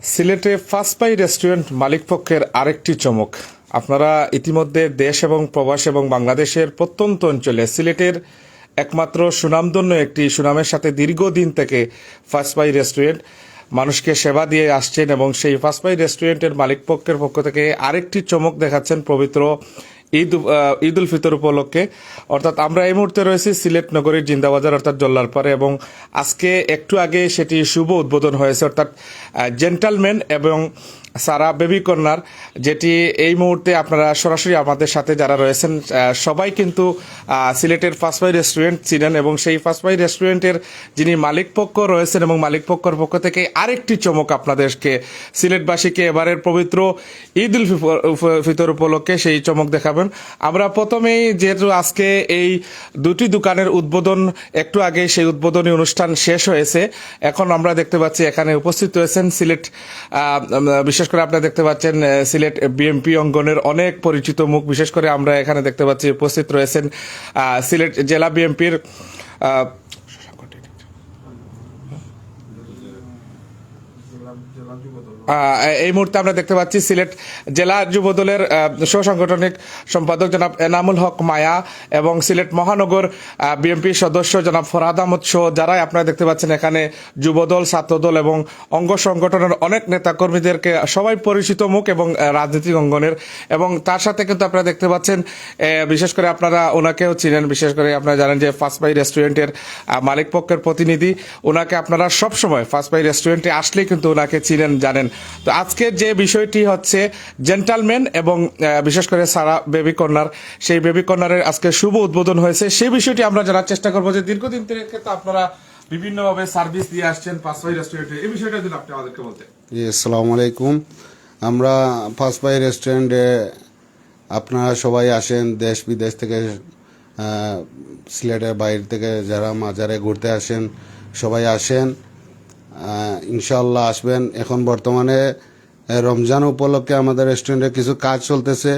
সিলেটে first pie restaurant মালিকপক্ষের আরেকটি চমক। আপনারা ইতিমধ্যে দেশ এবং প্রবাস এবং বাংলাদেশের প্রত্যন্ত অঞ্চলে সিলেটের একমাত্র সুনামধন্য একটি সুনামের সাথে দীর্ঘদিন থেকে ফার্স্ট পাই রেস্টুরেন্ট মানুষকে সেবা দিয়ে আসছেন এবং সেই ফার্স্ট পাই রেস্টুরেন্টের মালিকপক্ষের পক্ষ থেকে আরেকটি চমক দেখাচ্ছেন পবিত্র ঈদ ঈদ উল ফিতর উপলক্ষে। অর্থাৎ আমরা এই মুহূর্তে রয়েছি সিলেট নগরীর জিন্দাবাজার, অর্থাৎ জল্লারপাড়ে এবং আজকে একটু আগে সেটি শুভ উদ্বোধন হয়েছে, অর্থাৎ জেন্টালম্যান এবং সারা বেবি কর্নার যেটি এই মুহূর্তে আপনারা সরাসরি আমাদের সাথে যারা রয়েছেন সবাই কিন্তু সিলেটের ফার্স্ট বাই রেস্টুরেন্ট ছিলেন এবং সেই ফার্স্ট বাই রেস্টুরেন্টের যিনি মালিক পক্ষ রয়েছেন এবং মালিক পক্ষর পক্ষ থেকে আরেকটি চমক আপনাদেরকে সিলেটবাসীকে এবারের পবিত্র ঈদ উল ফিতর উপলক্ষে সেই চমক দেখাবেন। আমরা প্রথমেই যেহেতু আজকে এই দুটি দোকানের উদ্বোধন একটু আগে সেই উদ্বোধনী অনুষ্ঠান শেষ হয়েছে এখন আমরা দেখতে পাচ্ছি এখানে উপস্থিত রয়েছেন সিলেট উম, বিশেষ করে আপনারা দেখতে পাচ্ছেন সিলেট বিএমপি অঙ্গনের অনেক পরিচিত মুখ। বিশেষ করে আমরা এখানে দেখতে পাচ্ছি উপস্থিত রয়েছেন সিলেট জেলা বিএমপির এই মুহূর্তে আমরা দেখতে পাচ্ছি সিলেট জেলা যুব দলের আহ, সহসাংগঠনিক সম্পাদক জনাব এনামুল হক মায়া এবং সিলেট মহানগর বিএনপি সদস্য জনাব ফরহাদ আহমদ সহ যারাই আপনারা দেখতে পাচ্ছেন এখানে যুবদল ছাত্রদল এবং অঙ্গ সংগঠনের অনেক নেতাকর্মীদেরকে সবাই পরিচিত মুখ এবং রাজনৈতিক অঙ্গনের এবং তার সাথে কিন্তু আপনারা দেখতে পাচ্ছেন বিশেষ করে আপনারা ওনাকেও চিনেন বিশেষ করে আপনারা জানেন যে ফার্স্ট বাই রেস্টুরেন্টের মালিক পক্ষের প্রতিনিধি ওনাকে আপনারা সবসময় ফার্স্ট বাই রেস্টুরেন্টে আসলেই কিন্তু ওনাকে চিনেন, জানেন। তো আজকের যে বিষয়টি হচ্ছে জেন্টালম্যান এবং বিশেষ করে সারা বেবি কর্নার সেই বেবি কর্নারের আজকে শুভ উদ্বোধন হয়েছে। সেই বিষয়টি আমরা জানার চেষ্টা করব যে দীর্ঘদিন থেকে তো আপনারা বিভিন্নভাবে সার্ভিস দিয়ে আসছেন বাই রেস্টুরেন্টে এই বিষয়টা যদি আপনি আমাদেরকে বলতেন। জি, আসসালামু আলাইকুম। আমরা বাই রেস্টুরেন্টে আপনারা সবাই আসেন, দেশ বিদেশ থেকে সিলেটের বাইরে থেকে যারা মাজারে ঘুরতে আসেন, সবাই আসেন। ইনশাল্লাহ আসবেন। এখন বর্তমানে রমজান উপলক্ষে আমাদের রেস্টুরেন্টে কিছু কাজ চলতেছে।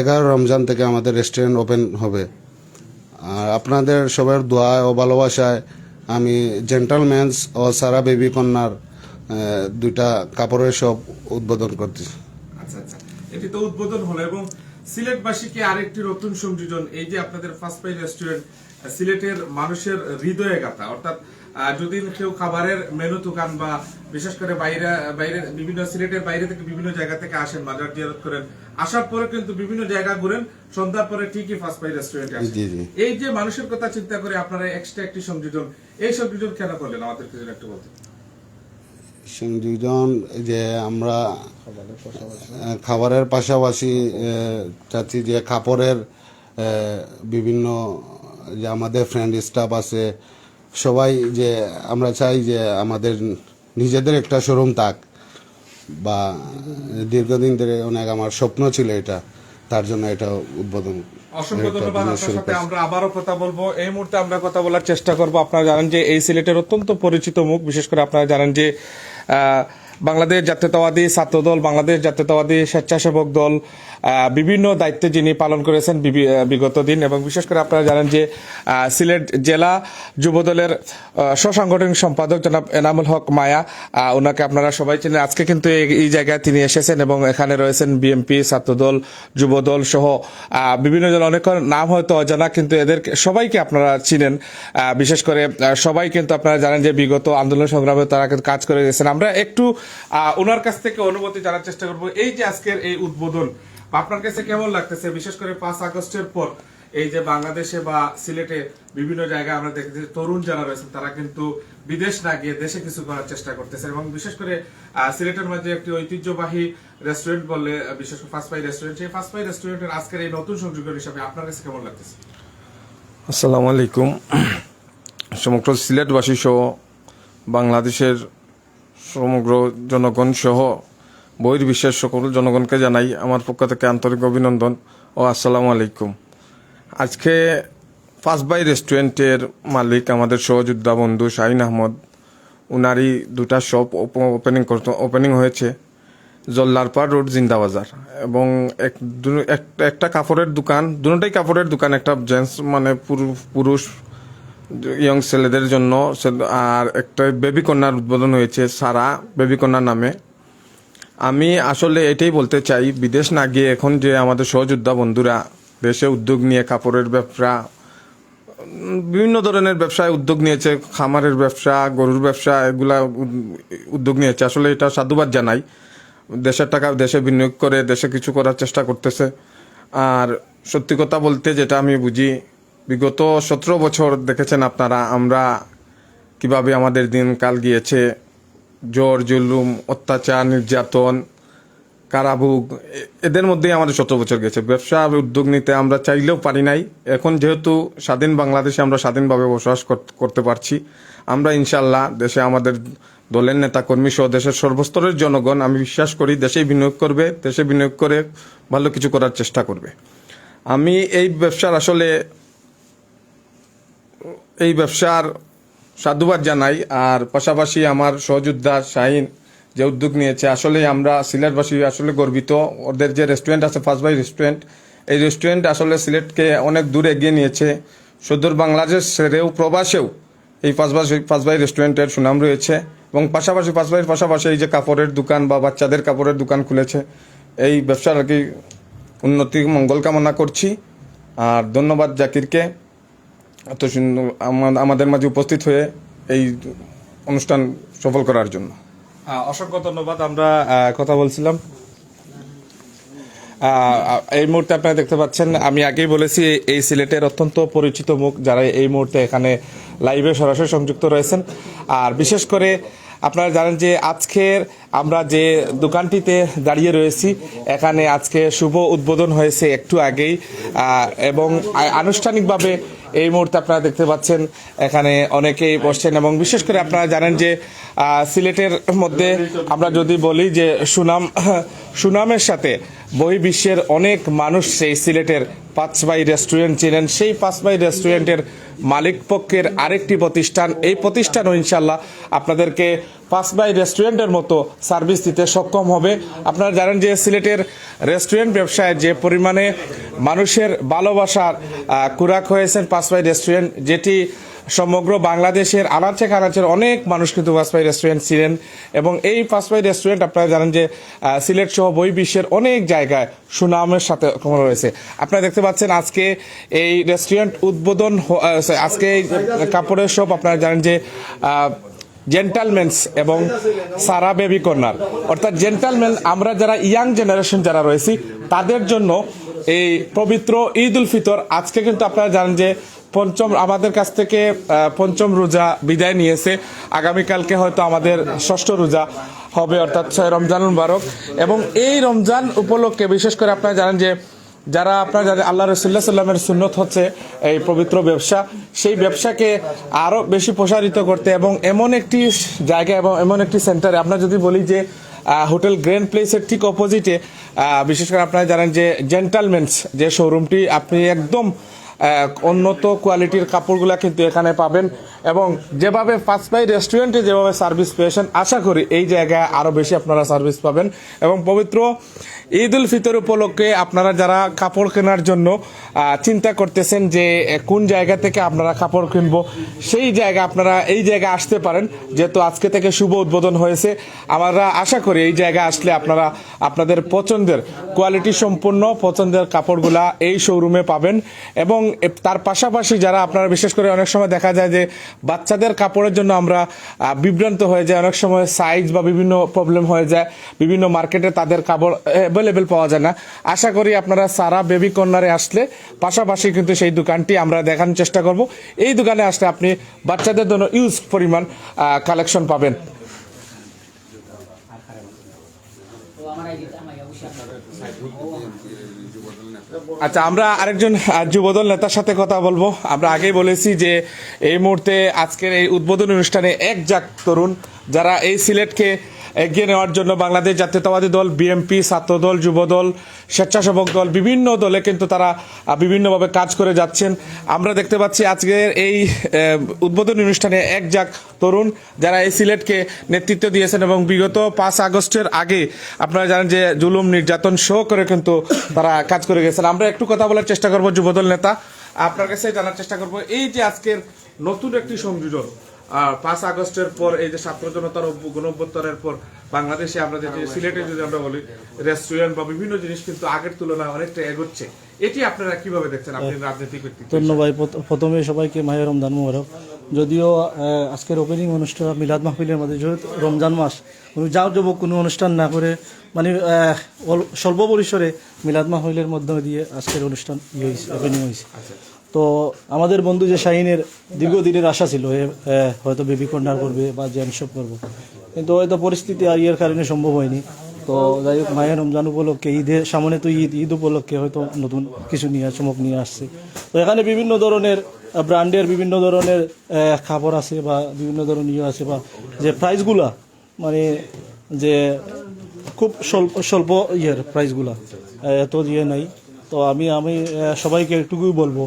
এগারো রমজান থেকে আমাদের রেস্টুরেন্ট ওপেন হবে। আর আপনাদের সবার দোয়া ও ভালোবাসায় আমি জেন্টালম্যানস ও সারা বেবি কন্যার দুইটা কাপড়ের সব উদ্বোধন করতেছি। আচ্ছা আচ্ছা। এটি তো উদ্বোধন হলো এবং সিলেটবাসীকে আরেকটি নতুন সংযোজন, এই যে আপনাদের ফার্স্ট রেস্টুরেন্ট সিলেটের মানুষের হৃদয়ে গাথা অর্থাৎ যদি কেউ খাবারের মেনু দোকান বা বিশেষ করে বাইরে বাইরে বিভিন্ন সিলেটের বাইরে থেকে বিভিন্ন জায়গা থেকে আসেন মাজার জিয়ারত করেন। আসার পরে কিন্তু বিভিন্ন জায়গা ঘুরেন সন্ধ্যার পরে ঠিকই ফার্স্ট পাই রেস্টুরেন্টে আসেন। এই যে মানুষের কথা চিন্তা করে আপনারা এক্সট্রা একটি সংযোজন এই সংযোজন কেন করলেন? আমাদের যদি একটু বলতেন সংযোজন যে আমরা খাবারের পাশাপাশি চাচ্ছি যে কাপড়ের বিভিন্ন যে আমাদের ফ্রেন্ড স্টাফ আছে সবাই যে আমরা চাই যে আমাদের নিজেদের একটা শোরুম থাক বা দীর্ঘদিন ধরে অনেক আমার স্বপ্ন ছিল এটা তার জন্য এটা উদ্বোধন অসংখ্য ধন্যবাদ আপনার সাথে। আমরা আবারও কথা বলব। এই মুহূর্তে আমরা কথা বলার চেষ্টা করব। আপনারা জানেন যে এই সিলেটের অত্যন্ত পরিচিত মুখ। বিশেষ করে আপনারা জানেন যে আহ, বাংলাদেশ জাতীয়তাবাদী ছাত্রদল বাংলাদেশ জাতীয়তাবাদী স্বেচ্ছাসেবক দল বিভিন্ন দায়িত্বে যিনি পালন করেছেন বিগত দিন এবং বিশেষ করে আপনারা জানেন যে সিলেট জেলা যুবদলের আহ, সহসাংগঠনিক সম্পাদক জনাব এনামুল হক মায়া ওনাকে আপনারা সবাই চেনেন। আজকে কিন্তু এই- জায়গায় তিনি এসেছেন এবং এখানে রয়েছেন বিএমপি ছাত্রদল যুবদল সহ বিভিন্ন জন। অনেক নাম হয়তো অজানা কিন্তু এদের সবাইকে আপনারা চিনেন। বিশেষ করে সবাই কিন্তু আপনারা জানেন যে বিগত আন্দোলন সংগ্রামে তারা কিন্তু কাজ করে গেছেন। আমরা একটু ওনার কাছ থেকে অনুমতি জানার চেষ্টা করব। এই যে আজকের এই উদ্বোধন, আপনার কাছে কেমন লাগতেছে? বিশেষ করে পাঁচ আগস্টের পর এই যে বাংলাদেশে বা সিলেটে বিভিন্ন জায়গায় আমরা দেখি যে তরুণ যারা রয়েছেন, তারা কিন্তু বিদেশ না গিয়ে দেশে কিছু করার চেষ্টা করতেছেন এবং বিশেষ করে সিলেটের মধ্যে একটি ঐতিহ্যবাহী রেস্টুরেন্ট বললে বিশেষ করে ফার্স্ট পাই রেস্টুরেন্ট। সেই ফার্স্ট পাই রেস্টুরেন্টের আজকের এই নতুন সংযোজন হিসাবে আপনার কাছে কেমন লাগতেছে? আসসালামু আলাইকুম। সমগ্র সিলেটবাসী সহ বাংলাদেশের সমগ্র জনগণ সহ বহির্বিশ্বের সকল জনগণকে জানাই আমার পক্ষ থেকে আন্তরিক অভিনন্দন ও আসসালামু আলাইকুম। আজকে ফার্স্ট বাই রেস্টুরেন্টের মালিক আমাদের সহযোদ্ধা বন্ধু শাহিন আহমদ, উনারই দুটা শপ ওপেনিং করতে, ওপেনিং হয়েছে, জল্লারপাড় রোড জিন্দাবাজার এবং একটা কাপড়ের দোকান, দুটাই কাপড়ের দোকান, একটা জেন্টস মানে পুরু- পুরুষ ইয়ং ছেলেদের জন্য আর একটা বেবি কন্যার উদ্বোধন হয়েছে, সারা বেবি কন্যা নামে। আমি আসলে এটাই বলতে চাই, বিদেশ না গিয়ে এখন যে আমাদের সহযোদ্ধা বন্ধুরা, দেশে উদ্যোগ নিয়ে কাপড়ের ব্যবসা, বিভিন্ন ধরনের ব্যবসায় উদ্যোগ নিয়েছে, খামারের ব্যবসা, গরুর ব্যবসা, এগুলা উদ্যোগ নিয়েছে। আসলে এটা সাধুবাদ জানাই। দেশের টাকা দেশে বিনিয়োগ করে, দেশে কিছু করার চেষ্টা করতেছে। আর সত্যি কথা বলতে যেটা আমি বুঝি বিগত সতেরো বছর দেখেছেন আপনারা, আমরা কীভাবে আমাদের দিনকাল গিয়েছে। জোর, জুলুম, অত্যাচার, নির্যাতন, কারাভোগ এদের মধ্যেই আমাদের সতেরো বছর গেছে ব্যবসা, উদ্যোগ নিতে আমরা চাইলেও পারি নাই। এখন যেহেতু স্বাধীন বাংলাদেশে আমরা স্বাধীনভাবে বসবাস করতে পারছি, আমরা ইনশাল্লাহ দেশে আমাদের দলের নেতা কর্মী সহ দেশের সর্বস্তরের জনগণ, আমি বিশ্বাস করি দেশেই বিনিয়োগ করবে, দেশে বিনিয়োগ করে ভালো কিছু করার চেষ্টা করবে। আমি এই ব্যবসার আসলে এই ব্যবসার সাধুবাদ জানাই। আর পাশাপাশি আমার সহযোদ্ধা শাহিন যে উদ্যোগ নিয়েছে, আসলে আমরা সিলেটবাসী আসলে গর্বিত। ওদের যে রেস্টুরেন্ট আছে ফার্স্ট বাই রেস্টুরেন্ট এই রেস্টুরেন্ট আসলে সিলেটকে অনেক দূর এগিয়ে নিয়েছে। সুদূর বাংলাদেশ ছেড়েও প্রবাসেও এই পাঁচবাই পাঁচবাই রেস্টুরেন্টের সুনাম রয়েছে। এবং পাশাপাশি পাঁচবাইয়ের পাশাপাশি এই যে কাপড়ের দোকান বা বাচ্চাদের কাপড়ের দোকান খুলেছে, এই ব্যবসার আর কি উন্নতি, মঙ্গল কামনা করছি। আর ধন্যবাদ জাকিরকে। এত সুন্দর আমাদের মাঝে উপস্থিত হয়ে এই অনুষ্ঠান সফল করার জন্য। অসংখ্য ধন্যবাদ, আমরা কথা বলছিলাম। এই মুহূর্তে আপনারা দেখতে পাচ্ছেন, আমি আগেই বলেছি, এই সিলেটের অত্যন্ত পরিচিত মুখ যারা এই মুহূর্তে এখানে লাইভে সরাসরি সংযুক্ত রয়েছেন। আর বিশেষ করে আপনারা জানেন যে আজকের আমরা যে দোকানটিতে দাঁড়িয়ে রয়েছি, এখানে আজকে শুভ উদ্বোধন হয়েছে একটু আগেই। এবং আনুষ্ঠানিকভাবে এই মুহূর্তে আপনারা দেখতে পাচ্ছেন, এখানে অনেকেই বসছেন এবং বিশেষ করে আপনারা জানেন যে সিলেটের মধ্যে আমরা যদি বলি যে সুনাম, সুনামের সাথে বহির্বিশ্বের অনেক মানুষ সেই সিলেটের পাঁচবাই রেস্টুরেন্ট ছিলেন সেই পাঁচবাই রেস্টুরেন্টের মালিক পক্ষের আরেকটি প্রতিষ্ঠান। এই প্রতিষ্ঠানও ইনশাল্লাহ আপনাদেরকে পাঁচ বাই রেস্টুরেন্টের মতো সার্ভিস দিতে সক্ষম হবে। আপনারা জানেন যে সিলেটের রেস্টুরেন্ট ব্যবসায় যে পরিমাণে মানুষের ভালোবাসার কুরাক হয়েছেন পাঁচ বাই রেস্টুরেন্ট, যেটি সমগ্র বাংলাদেশের আনাচে কানাচের অনেক মানুষ কিন্তু পাঁচপাই রেস্টুরেন্ট ছিলেন এবং এই পাঁচপাই রেস্টুরেন্ট আপনারা জানেন যে সিলেট সহ বই বিশ্বের অনেক জায়গায় সুনামের সাথে রয়েছে। আপনারা দেখতে পাচ্ছেন আজকে এই রেস্টুরেন্ট উদ্বোধন আজকে এই কাপড়ের শপ আপনারা জানেন যে আহ, জেন্টালমেন্স এবং সারা বেবি কর্নার অর্থাৎ জেন্টালম্যান আমরা যারা ইয়াং জেনারেশন যারা রয়েছি তাদের জন্য এই পবিত্র ঈদ উল ফিতর আজকে কিন্তু আপনারা জানেন যে পঞ্চম, আমাদের কাছ থেকে পঞ্চম রোজা বিদায় নিয়েছে। আগামীকালকে হয়তো আমাদের ষষ্ঠ রোজা হবে, অর্থাৎ ছয় রমজান মুবারক। এবং এই রমজান উপলক্ষে বিশেষ করে আপনারা জানেন যে, যারা আপনার জানেন আল্লাহ রসুল্লাহ সাল্লামের সুন্নত হচ্ছে এই পবিত্র ব্যবসা। সেই ব্যবসাকে আরও বেশি প্রসারিত করতে এবং এমন একটি জায়গা এবং এমন একটি সেন্টারে আমরা যদি বলি যে হোটেল গ্র্যান্ড প্লেসের ঠিক অপোজিটে বিশেষ করে আপনারা জানেন যে জেন্টালমেন্টস যে শোরুমটি, আপনি একদম উন্নত কোয়ালিটির কাপড়গুলা কিন্তু এখানে পাবেন। এবং যেভাবে ফার্স্ট বাই রেস্টুরেন্টে যেভাবে সার্ভিস পেয়েছেন, আশা করি এই জায়গায় আরও বেশি আপনারা সার্ভিস পাবেন। এবং পবিত্র ঈদ উল ফিতর উপলক্ষে আপনারা যারা কাপড় কেনার জন্য চিন্তা করতেছেন যে কোন জায়গা থেকে আপনারা কাপড় কিনবো, সেই জায়গা আপনারা এই জায়গায় আসতে পারেন। যেহেতু আজকে থেকে শুভ উদ্বোধন হয়েছে, আমরা আশা করি এই জায়গা আসলে আপনারা আপনাদের পছন্দের কোয়ালিটি সম্পূর্ণ পছন্দের কাপড়গুলা এই শোরুমে পাবেন। এবং তার পাশাপাশি যারা আপনারা বিশেষ করে অনেক সময় দেখা যায় যে বাচ্চাদের কাপড়ের জন্য আমরা বিভ্রান্ত হয়ে যায় অনেক সময় সাইজ বা বিভিন্ন প্রবলেম হয়ে যায়, বিভিন্ন মার্কেটে তাদের কাপড় অ্যাভেলেবেল পাওয়া যায় না। আশা করি আপনারা সারা বেবি কর্নারে আসলে পাশাপাশি কিন্তু সেই দোকানটি আমরা দেখানোর চেষ্টা করব। এই দোকানে আসলে আপনি বাচ্চাদের জন্য ইউজ পরিমাণ কালেকশন পাবেন। আচ্ছা আমরা আরেকজন যুবদল নেতার সাথে কথা বলব। আমরা আগেই বলেছি যে এই মুহূর্তে আজকের এই উদ্বোধনী অনুষ্ঠানে এক যাক তরুণ, যারা এই সিলেটকে এগিয়ে নেওয়ার জন্য বাংলাদেশ জাতীয়তাবাদী দল বিএমপি ছাত্রদল, যুবদল, স্বেচ্ছাসেবক দল, বিভিন্ন দলে কিন্তু তারা বিভিন্নভাবে কাজ করে যাচ্ছেন। আমরা দেখতে পাচ্ছি আজকের এই উদ্বোধনী অনুষ্ঠানে এক জাক তরুণ যারা এই সিলেটকে নেতৃত্ব দিয়েছেন এবং বিগত পাঁচ আগস্টের আগে আপনারা জানেন যে জুলুম, নির্যাতন শো করে কিন্তু তারা কাজ করে গেছেন। আমরা একটু কথা বলার চেষ্টা করব যুবদল নেতা। আপনার কাছে জানার চেষ্টা করব, এই যে আজকের নতুন একটি সংযোজন পাঁচ আগস্টের পর এই যে ছাত্র জনতার অভ্যু- পর বাংলাদেশে আমরা যে সিলেটে যদি আমরা বলি রেস্টুরেন্ট বা বিভিন্ন জিনিস কিন্তু আগের তুলনায় অনেকটা এগোচ্ছে। এটি আপনারা কীভাবে দেখছেন? আপনি রাজনৈতিক ব্যক্তি ধন্যবাদ। প্রথমে সবাইকে মাহে রমজান মোবারক। যদিও আজকের ওপেনিং অনুষ্ঠান মিলাদ মাহফিলের মধ্যে যেহেতু রমজান মাস কোনো যাও যুবক কোনো অনুষ্ঠান না করে মানে স্বল্প পরিসরে মিলাদ মাহফিলের মধ্য দিয়ে আজকের অনুষ্ঠান ইয়ে হয়েছে ওপেনিং হয়েছে তো আমাদের বন্ধু যে শাহিনের দীর্ঘদিনের আশা ছিল হয়তো বেবি কর্নার করবে বা জ্যাম শপ করব। কিন্তু হয়তো পরিস্থিতি আর ইয়ের কারণে সম্ভব হয়নি। তো যাই হোক, মায়ের রমজান উপলক্ষে, ঈদের সামনে তো ঈদ ঈদ উপলক্ষে হয়তো নতুন কিছু নিয়ে, চমক নিয়ে আসছে। তো এখানে বিভিন্ন ধরনের ব্র্যান্ডের বিভিন্ন ধরনের খাবার আছে বা বিভিন্ন ধরনের ইয়ে আছে বা যে প্রাইসগুলা মানে যে খুব স্বল্প স্বল্প ইয়ের প্রাইসগুলা এত ইয়ে নাই। তো আমি আমি সবাইকে একটুকুই বলব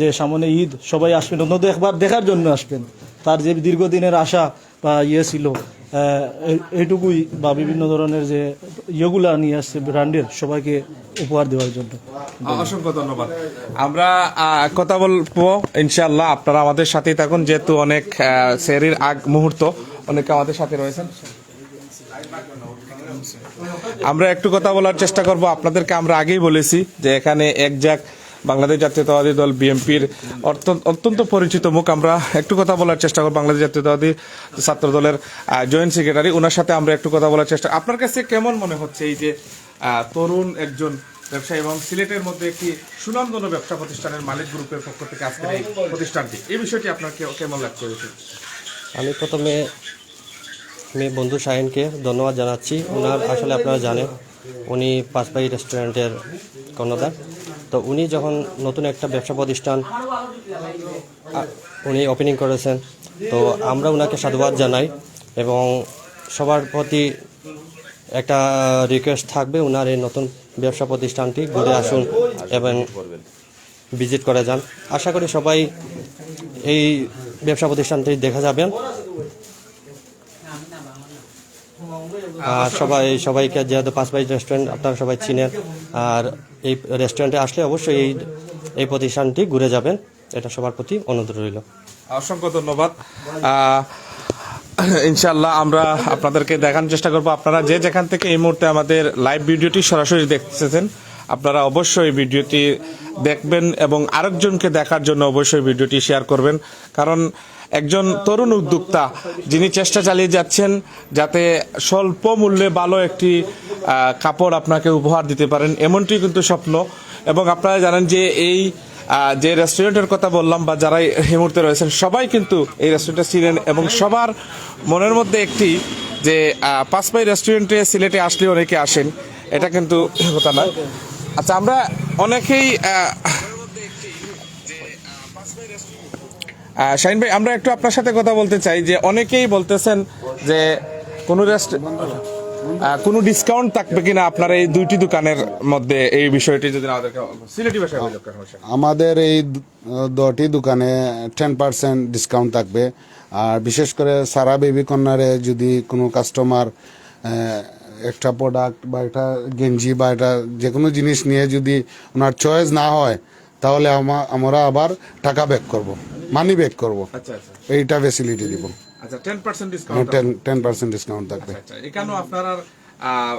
যে সামনে ঈদ, সবাই আসবেন অন্তত একবার দেখার জন্য আসবেন। তার যে দীর্ঘদিনের আশা বা ইয়ে ছিল এইটুকুই বা বিভিন্ন ধরনের যে ইয়েগুলা নিয়ে আসছে ব্র্যান্ডের, সবাইকে উপহার দেওয়ার জন্য। অসংখ্য ধন্যবাদ। আমরা কথা বলব ইনশাল্লাহ আপনারা আমাদের সাথেই থাকুন, যেহেতু অনেক সেরির আগ মুহূর্ত, অনেকে আমাদের সাথে রয়েছেন। আমরা একটু কথা বলার চেষ্টা করব। আপনাদেরকে আমরা আগেই বলেছি যে এখানে এক জাক বাংলাদেশ জাতীয়তাবাদী দল বিএনপির অত্যন্ত পরিচিত মুখ। আমরা একটু কথা বলার চেষ্টা করব বাংলাদেশ জাতীয়তাবাদী ছাত্র দলের জয়েন্ট সেক্রেটারি। ওনার সাথে আমরা একটু কথা বলার চেষ্টা। আপনার কাছে কেমন মনে হচ্ছে এই যে তরুণ একজন ব্যবসায়ী এবং সিলেটের মধ্যে একটি সুনামধন্য ব্যবসা প্রতিষ্ঠানের মালিক গ্রুপের পক্ষ থেকে আজকের এই প্রতিষ্ঠানটি? এই বিষয়টি আপনার কেমন লাগছে আমি প্রথমে আমি বন্ধু শাহিনকে ধন্যবাদ জানাচ্ছি। ওনার আসলে আপনারা জানেন, উনি পাঁচপাই রেস্টুরেন্টের কর্ণধার। তো উনি যখন নতুন একটা ব্যবসা প্রতিষ্ঠান উনি ওপেনিং করেছেন। তো আমরা ওনাকে সাধুবাদ জানাই এবং সবার প্রতি একটা রিকোয়েস্ট থাকবে ওনার এই নতুন ব্যবসা প্রতিষ্ঠানটি ঘুরে আসুন এবং ভিজিট করে যান। আশা করি সবাই এই ব্যবসা প্রতিষ্ঠানটি দেখা যাবেন আর সবাই, সবাইকে যেহেতু পাঁচ বাইশ রেস্টুরেন্ট আপনারা সবাই চিনেন, আর এই রেস্টুরেন্টে আসলে অবশ্যই এই এই প্রতিষ্ঠানটি ঘুরে যাবেন। এটা সবার প্রতি অনুরোধ রইল। অসংখ্য ধন্যবাদ। ইনশাল্লাহ আমরা আপনাদেরকে দেখানোর চেষ্টা করব। আপনারা যে যেখান থেকে এই মুহূর্তে আমাদের লাইভ ভিডিওটি সরাসরি দেখতেছেন, আপনারা অবশ্যই ভিডিওটি দেখবেন এবং আরেকজনকে দেখার জন্য অবশ্যই ভিডিওটি শেয়ার করবেন। কারণ একজন তরুণ উদ্যোক্তা যিনি চেষ্টা চালিয়ে যাচ্ছেন যাতে স্বল্প মূল্যে ভালো একটি কাপড় আপনাকে উপহার দিতে পারেন। এমনটি কিন্তু স্বপ্ন। এবং আপনারা জানেন যে এই যে রেস্টুরেন্টের কথা বললাম বা যারা এই মুহূর্তে রয়েছেন, সবাই কিন্তু এই রেস্টুরেন্টে ছিলেন এবং সবার মনের মধ্যে একটি যে পাঁচপাই রেস্টুরেন্টে, সিলেটে আসলে অনেকে আসেন। এটা কিন্তু কথা নয়। আচ্ছা আমরা অনেকেই শাহিন ভাই আমরা একটু আপনার সাথে কথা বলতে চাই যে অনেকেই বলতেছেন যে কোনো রেস্ট আহ, কোনো ডিসকাউন্ট থাকবে কিনা আপনার এই দুইটি দোকানের মধ্যে এই বিষয়টি যদি। আমাদের এই দটি দোকানে টেন পার্সেন্ট ডিসকাউন্ট থাকবে আর বিশেষ করে সারা বেবি কর্নারে যদি কোনো কাস্টমার একটা প্রোডাক্ট বা একটা গেঞ্জি বা একটা যে কোনো জিনিস নিয়ে যদি ওনার চয়েস না হয় তাহলে আমা- আমরা আবার টাকা ব্যাক করব মানি ব্যাক করব। আচ্ছা আচ্ছা। এইটা ফেসিলিটি দিব। আচ্ছা টেন পার্সেন্ট ডিসকাউন্ট থাকবে। আচ্ছা এখানেও আপনার আর,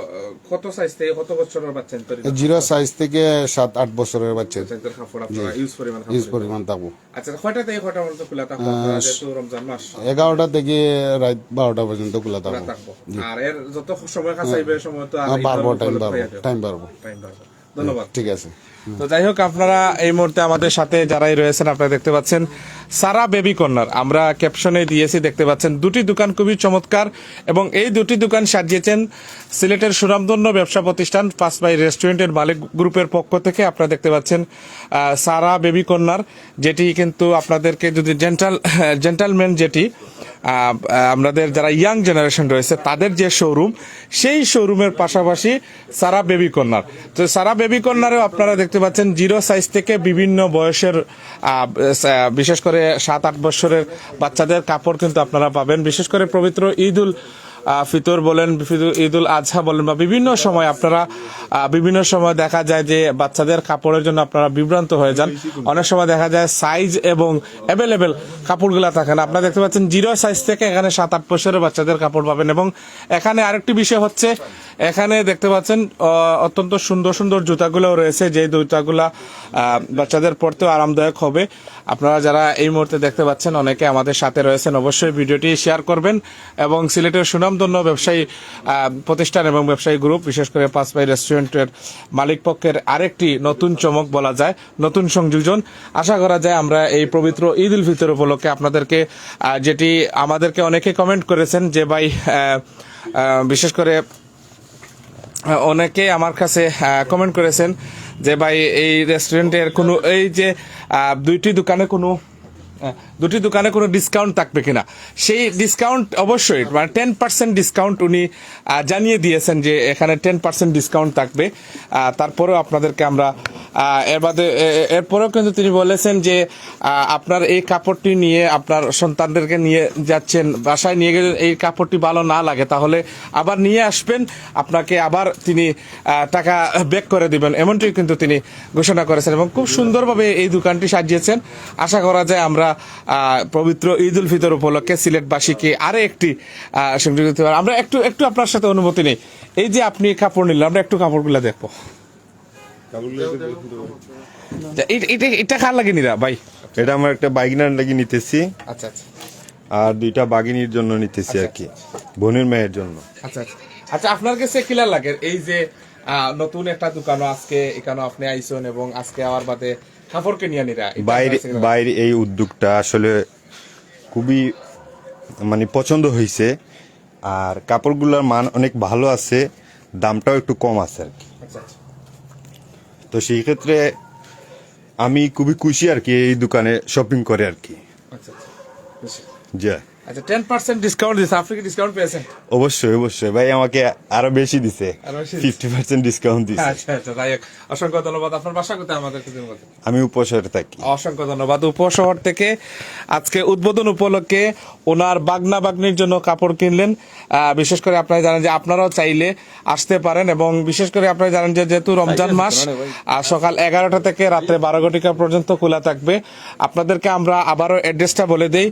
কত সাইজ থেকে কত বছরের বাচ্চা জিরো সাইজ থেকে সাত আট বছরের বাচ্চা। ইউজ পরিমাণ কাপড় ইউজ পরিমাণ থাকব। আচ্ছা কয়টা থেকে কয়টা পর্যন্ত খোলা থাকব রমজান মাস। এগারোটা থেকে রাত বারোটা পর্যন্ত খোলা খোলা থাকব। থাকব। আর এর যত সময় কাছে সময় তো আর হ্যাঁ, বাড়বো টাইম বাড়বো টাইম বাড়বো ধন্যবাদ। ঠিক আছে। তো যাই হোক আপনারা এই মুহূর্তে আমাদের সাথে যারাই রয়েছেন আপনারা দেখতে পাচ্ছেন সারা বেবি কর্নার। আমরা ক্যাপশনে দিয়েছি, দেখতে পাচ্ছেন, দুটি দোকান খুবই চমৎকার এবং এই দুটি দোকান সাজিয়েছেন সিলেটের সুনামধন্য ব্যবসা প্রতিষ্ঠান পাঁচ বাই রেস্টুরেন্টের মালিক গ্রুপের পক্ষ থেকে। আপনারা দেখতে পাচ্ছেন সারা বেবি কর্নার, যেটি কিন্তু আপনাদেরকে যদি জেন্টাল, জেন্টালম্যান যেটি আমাদের যারা ইয়াং জেনারেশন রয়েছে, তাদের যে শোরুম, সেই শোরুমের পাশাপাশি সারা বেবি কর্নার। তো সারা বেবি কর্নারেও আপনারা দেখতে পাচ্ছেন, জিরো সাইজ থেকে বিভিন্ন বয়সের বিশেষ করে সাত আট বছরের বাচ্চাদের কাপড় কিন্তু আপনারা পাবেন। বিশেষ করে পবিত্র ঈদ উল ফিতর বলেন ঈদুল আজহা বলেন, বা বিভিন্ন সময় আপনারা বিভিন্ন সময় দেখা যায় যে বাচ্চাদের কাপড়ের জন্য আপনারা বিভ্রান্ত হয়ে যান। অনেক সময় দেখা যায় সাইজ এবং অ্যাভেলেবেল কাপড়গুলো থাকে না। আপনারা দেখতে পাচ্ছেন জিরো সাইজ থেকে এখানে সাত আট বছরের বাচ্চাদের কাপড় পাবেন। এবং এখানে আরেকটি বিষয় হচ্ছে এখানে দেখতে পাচ্ছেন অত্যন্ত সুন্দর সুন্দর জুতাগুলো রয়েছে যে জুতাগুলা বাচ্চাদের পরতেও আরামদায়ক হবে। আপনারা যারা এই মুহূর্তে দেখতে পাচ্ছেন, অনেকে আমাদের সাথে রয়েছেন, অবশ্যই ভিডিওটি শেয়ার করবেন এবং সিলেটের সুনামধন্য ব্যবসায়ী প্রতিষ্ঠান এবং ব্যবসায়ী গ্রুপ, বিশেষ করে পাঁচপাই রেস্টুরেন্টের মালিক পক্ষের আরেকটি নতুন চমক বলা যায়, নতুন সংযোজন। আশা করা যায় আমরা এই পবিত্র ঈদ উল ফিতর উপলক্ষে আপনাদেরকে যেটি আমাদেরকে অনেকে কমেন্ট করেছেন যে, ভাই বিশেষ করে অনেকে আমার কাছে কমেন্ট করেছেন যে ভাই, এই রেস্টুরেন্টের কোনো, এই যে দুইটি দোকানে কোনো দুটি দোকানে কোনো ডিসকাউন্ট থাকবে কিনা। সেই ডিসকাউন্ট অবশ্যই মানে টেন পার্সেন্ট ডিসকাউন্ট উনি জানিয়ে দিয়েছেন যে এখানে টেন পার্সেন্ট ডিসকাউন্ট থাকবে। তারপরেও আপনাদেরকে আমরা এর বাদে এরপরেও কিন্তু তিনি বলেছেন যে আপনার এই কাপড়টি নিয়ে আপনার সন্তানদেরকে নিয়ে যাচ্ছেন, বাসায় নিয়ে গেলে এই কাপড়টি ভালো না লাগে, তাহলে আবার নিয়ে আসবেন। আপনাকে আবার তিনি টাকা ব্যাক করে দিবেন এমনটি কিন্তু তিনি ঘোষণা করেছেন এবং খুব সুন্দরভাবে এই দোকানটি সাজিয়েছেন। আশা করা যায় আমরা পবিত্র ঈদ উল ফিতর উপলক্ষে সিলেটবাসীকে আরও একটি পারি। আমরা একটু একটু আপনার সাথে অনুমতি নেই। এই যে আপনি কাপড় নিলেন আমরা একটু কাপড়গুলো দেখব। এটা- লাগে নিরা ভাই? এটা আমার একটা বাইগিনার লাগি নিতেছি। আচ্ছা আচ্ছা। আর দুইটা বাগিনীর জন্য নিতেছি আর কি। বোনের মেয়ের জন্য। আচ্ছা আচ্ছা। আচ্ছা আপনার কাছে কিলার লাগে? এই যে নতুন একটা দোকানও আজকে এখানে আপনি আইসন এবং আজকে আবার বাদে বাইরে? বাইরে এই উদ্যোগটা আসলে খুবই মানে পছন্দ হয়েছে আর কাপড়গুলোর মান অনেক ভালো আছে দামটাও একটু কম আছে আর কি। আচ্ছা আচ্ছা। তো সেই ক্ষেত্রে আমি খুবই খুশি আর কি এই দোকানে শপিং করে আর কি। আচ্ছা আচ্ছা বুঝছি। যে আচ্ছা টেন পার্সেন্ট ডিসকাউন্ট দিচ্ছে আপনি কি ডিসকাউন্ট পেয়েছেন? অবশ্যই অবশ্যই। ভাই আমাকে আরও বেশি দিছে। আরও বেশি দিছে? ফিফটি পার্সেন্ট ডিসকাউন্ট দিছে। আচ্ছা আচ্ছা তাই অসংখ্য ধন্যবাদ। আপনার বাসা কোথায়? আমি উপসরে থাকি। অসংখ্য ধন্যবাদ। উপশহর থেকে আজকে উদ্বোধন উপলক্ষে ওনার বাগনা বাগনির জন্য কাপড় কিনলেন। বিশেষ করে আপনারা জানেন যে আপনারাও চাইলে আসতে পারেন এবং বিশেষ করে আপনারা জানেন যে যেহেতু রমজান মাস আর সকাল এগারোটা থেকে রাত্রে বারো ঘটিকা পর্যন্ত খোলা থাকবে। আপনাদেরকে আমরা আবারও অ্যাড্রেসটা বলে দেই।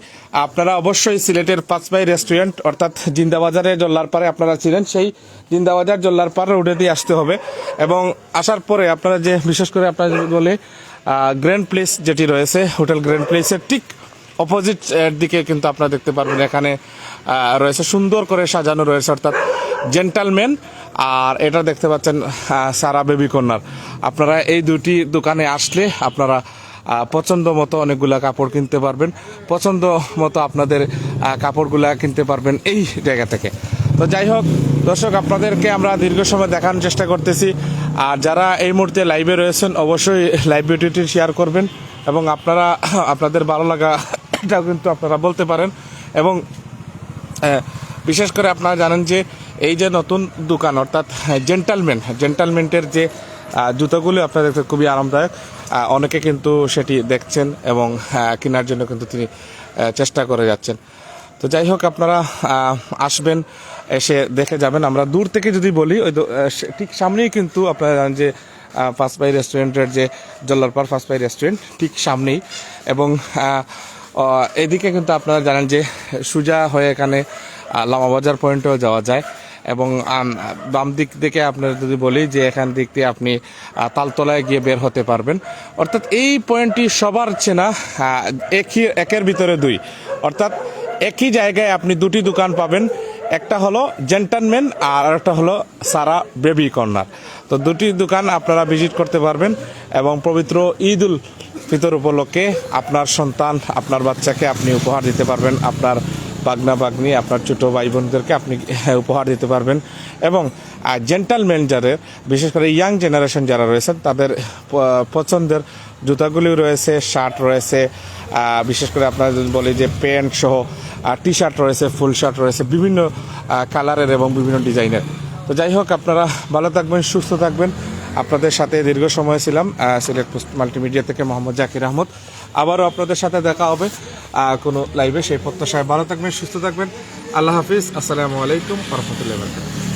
আপনারা অবশ্যই সিলেটের পাঁচমাই রেস্টুরেন্ট, অর্থাৎ জিন্দাবাজারে জল্লার পারে আপনারা ছিলেন, সেই জিন্দাবাজার জল্লার পারে রোডে দিয়ে আসতে হবে। এবং আসার পরে আপনারা যে, বিশেষ করে আপনারা বলে গ্র্যান্ড প্লেস যেটি রয়েছে, হোটেল গ্র্যান্ড প্লেসের ঠিক অপোজিট এর দিকে কিন্তু আপনারা দেখতে পারবেন, এখানে রয়েছে সুন্দর করে সাজানো রয়েছে, অর্থাৎ জেন্টালম্যান আর এটা দেখতে পাচ্ছেন সারা বেবি কর্নার আপনারা এই দুটি দোকানে আসলে আপনারা পছন্দ মতো অনেকগুলা কাপড় কিনতে পারবেন, পছন্দ মতো আপনাদের কাপড়গুলা কিনতে পারবেন এই জায়গা থেকে। তো যাই হোক, দর্শক, আপনাদেরকে আমরা দীর্ঘ সময় দেখানোর চেষ্টা করতেছি। আর যারা এই মুহূর্তে লাইভে রয়েছেন, অবশ্যই লাইভ ভিডিওটি শেয়ার করবেন এবং আপনারা, আপনাদের ভালো লাগা এটাও কিন্তু আপনারা বলতে পারেন। এবং বিশেষ করে আপনারা জানেন যে এই যে নতুন দোকান, অর্থাৎ জেন্টালম্যান জেন্টালমেন্টের যে জুতোগুলো আপনারা খুবই আরামদায়ক অনেকে কিন্তু সেটি দেখছেন এবং কেনার জন্য কিন্তু তিনি চেষ্টা করে যাচ্ছেন। তো যাই হোক, আপনারা আসবেন, এসে দেখে যাবেন। আমরা দূর থেকে যদি বলি, ওই ঠিক সামনেই কিন্তু আপনারা জানেন যে ফার্স্ট বাই রেস্টুরেন্টের যে জল্লারপাড় ফার্স্ট বাই রেস্টুরেন্ট ঠিক সামনেই। এবং এদিকে কিন্তু আপনারা জানেন যে সুজা হয়ে এখানে লামাবাজার পয়েন্টেও যাওয়া যায়। এবং বাম দিক থেকে আপনার যদি বলি যে এখান দিক দিয়ে আপনি তালতলায় গিয়ে বের হতে পারবেন। অর্থাৎ এই পয়েন্টটি সবার চেনা একই, একের ভিতরে দুই। অর্থাৎ একই জায়গায় আপনি দুটি দোকান পাবেন। একটা হলো জেন্টানম্যান আর একটা হলো সারা বেবি কর্নার। তো দুটি দোকান আপনারা ভিজিট করতে পারবেন এবং পবিত্র ঈদ উল ফিতর উপলক্ষে আপনার সন্তান, আপনার বাচ্চাকে আপনি উপহার দিতে পারবেন। আপনার বাগনা বাগনি, আপনার ছোটো ভাই বোনদেরকে আপনি উপহার দিতে পারবেন। এবং জেন্টালম্যান যাদের, বিশেষ করে ইয়াং জেনারেশন যারা রয়েছেন, তাদের পছন্দের জুতাগুলি রয়েছে শার্ট রয়েছে বিশেষ করে আপনারা যদি বলি যে প্যান্ট সহ টি শার্ট রয়েছে ফুল শার্ট রয়েছে, বিভিন্ন কালারের এবং বিভিন্ন ডিজাইনের। তো যাই হোক, আপনারা ভালো থাকবেন, সুস্থ থাকবেন। আপনাদের সাথে দীর্ঘ সময় ছিলাম সিলেট পোস্ট মাল্টিমিডিয়া থেকে মোহাম্মদ জাকির আহমদ। আবারও আপনাদের সাথে দেখা হবে কোনো লাইভে সেই প্রত্যাশায় ভালো থাকবেন, সুস্থ থাকবেন। আল্লাহ হাফিজ। আসসালামু আলাইকুম রহমতুল্লাহ